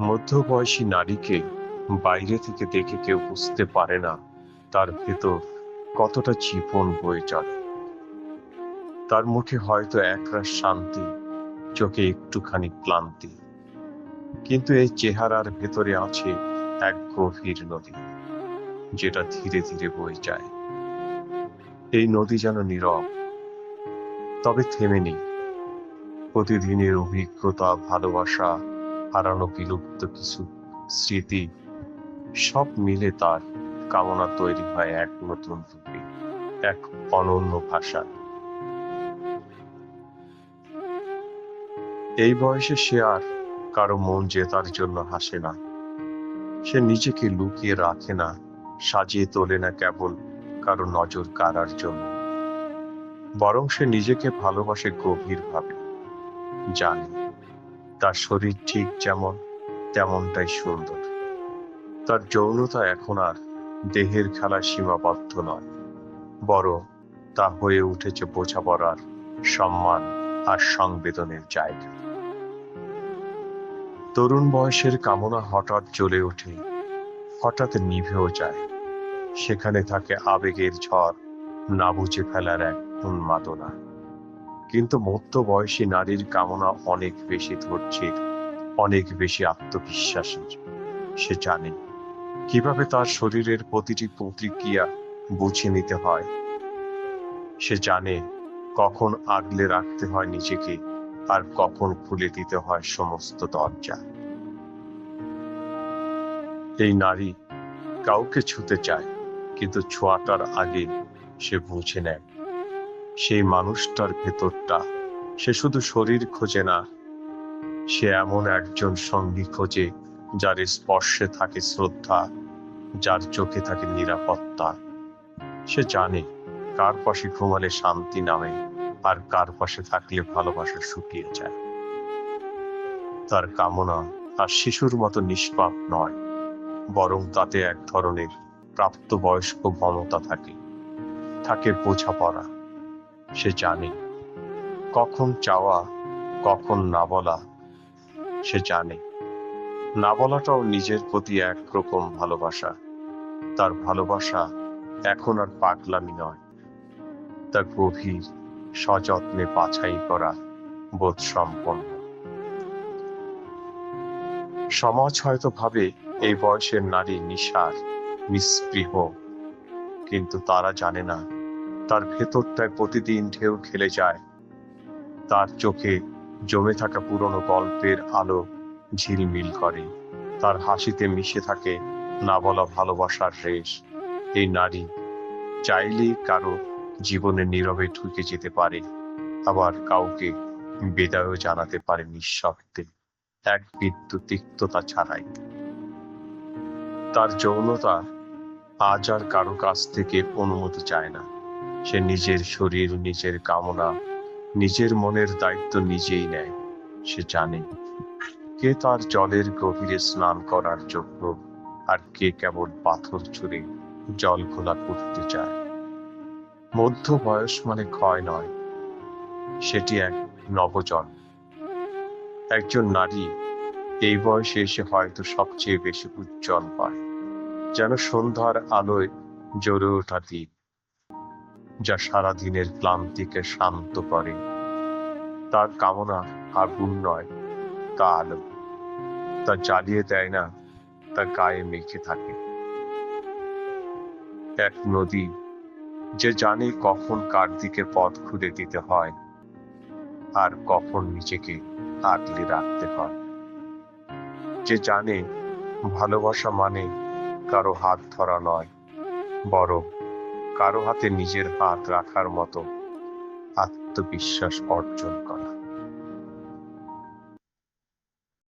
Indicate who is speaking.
Speaker 1: মধ্যবয়সী নারীকে বাইরে থেকে দেখে কেউ বুঝতে পারে না তার ভেতর কতটা জীবন বয়ে চলে তার মুখে হয়তো একরাশ শান্তি, চোখে একটুখানি ক্লান্তি, কিন্তু এই চেহারার ভেতরে আছে এক গভীর নদী, যেটা ধীরে ধীরে বয়ে যায়। এই নদী যেন নীরব, তবে থেমে নেই। প্রতিদিনের অভিজ্ঞতা, ভালোবাসা হারানো বিলুপ্ত কিছু স্মৃতি সব মিলে তার কামনা তৈরি হয় এক নতুন রূপে, এক অনন্য ভাষা এই বয়সে সে আর কারও মন জেতার জন্য হাসে না। সে নিজেকে লুকিয়ে রাখে না, সাজিয়ে তোলে না কেবল কারও নজর কাড়ার জন্য। বরং সে নিজেকে ভালোবাসে গভীরভাবে, জানে। তার শরীর ঠিক যেমন, তেমনটাই সুন্দর। তার যৌনতা এখন আর দেহের খেলা সীমাবদ্ধ নয়, বরং তা হয়ে উঠেছে বোঝাপড়ার সম্মান আর সংবেদনের জায়গা। তরুণ বয়সের কামনা হঠাৎ জ্বলে ওঠে, হঠাৎ নিভেও যায়। সেখানে থাকে আবেগের ঝড়, না বুঝে ফেলার এক উন্মাদনা। কিন্তু মধ্য বয়সী নারীর কামনা অনেক বেশি ধৈর্যের, অনেক বেশি আত্মবিশ্বাসের। সে জানে, কীভাবে তার শরীরের প্রতিটি প্রতিক্রিয়া বুঝে নিতে হয়। সে জানে কখন আগলে রাখতে হয় নিজেকে আর কখন খুলে দিতে হয় সমস্ত দরজা। এই নারী কাউকে ছুতে চায়, কিন্তু ছোঁয়াটার আগে সে বুঝে নেয়। সেই মানুষটার ভেতরটা। সে শুধু শরীর খোঁজে না, সে এমন একজন সঙ্গী খোঁজে যার স্পর্শে থাকে শ্রদ্ধা, যার চোখে থাকে নিরাপত্তা। সে জানে কার পাশে ঘুমালে শান্তি নামে আর কার পাশে থাকলে ভালোবাসা শুকিয়ে যায়। তার কামনা আর শিশুর মতো নিষ্পাপ নয়, বরং তাতে এক ধরনের প্রাপ্তবয়স্ক মমতা থাকে। থাকে বোঝাপড়া সে জানে। কখন চাওয়া, কখন না বলা, সে জানে। না বলাটাও নিজের প্রতি একরকম ভালোবাসা। তার ভালোবাসা এখন আর পাগলামি নয়। তা গভীর, সযত্নে বাছাই করা বোধ সম্পন্ন। সমাজ হয়তো ভাবে এই বয়সের নারী নিশার, নিস্পৃহ, কিন্তু তারা জানে না তার ভেতরটায় প্রতিদিন ঢেউ খেলে যায়। তার চোখে জমে থাকা পুরনো গল্পের আলো ঝিলমিল করে। তার হাসিতে মিশে থাকে না বলা ভালোবাসার রেশ। এই নারী চাইলেই কারও জীবনে নীরবে ঢুকে যেতে পারে, আবার কাউকে বেদায়ও জানাতে পারে নিঃশব্দে। এক বিদ্যুৎ তিক্ততা ছাড়াই। তার যৌনতা আজ আর কারও কাছ থেকে অনুমতি চায় না। সে নিজের শরীর, নিজের কামনা, নিজের মনের দায়িত্ব নিজেই নেয়, সে জানে। কে তার জলের গভীরে স্নান করার যোগ্য আর কে কেবল পাথর ছুঁড়ে জল খোলা করতে চায়। মধ্য বয়স মানে ক্ষয় নয়, সেটি এক নবজন্ম। একজন নারী, এই বয়সে এসে হয়তো সবচেয়ে বেশি উজ্জ্বল পায় যেন সন্ধ্যার আলোয় জ্বলে ওঠা দ্বীপ যা সারাদিনের ক্লান্তিকে শান্ত করে। তার কামনা আগুন নয়, তা আলো। তা জ্বালিয়ে দেয় না, তা গায়ে মেখে থাকে। এক নদী, যে জানে কখন কার দিকে পথ খুলে দিতে হয়, আর কখন নিজেকে আগলে রাখতে হয়। যে জানে ভালোবাসা মানে কারও হাত ধরা নয়, বরং কারও হাতে নিজের হাত রাখার মতো আত্মবিশ্বাস অর্জন করা।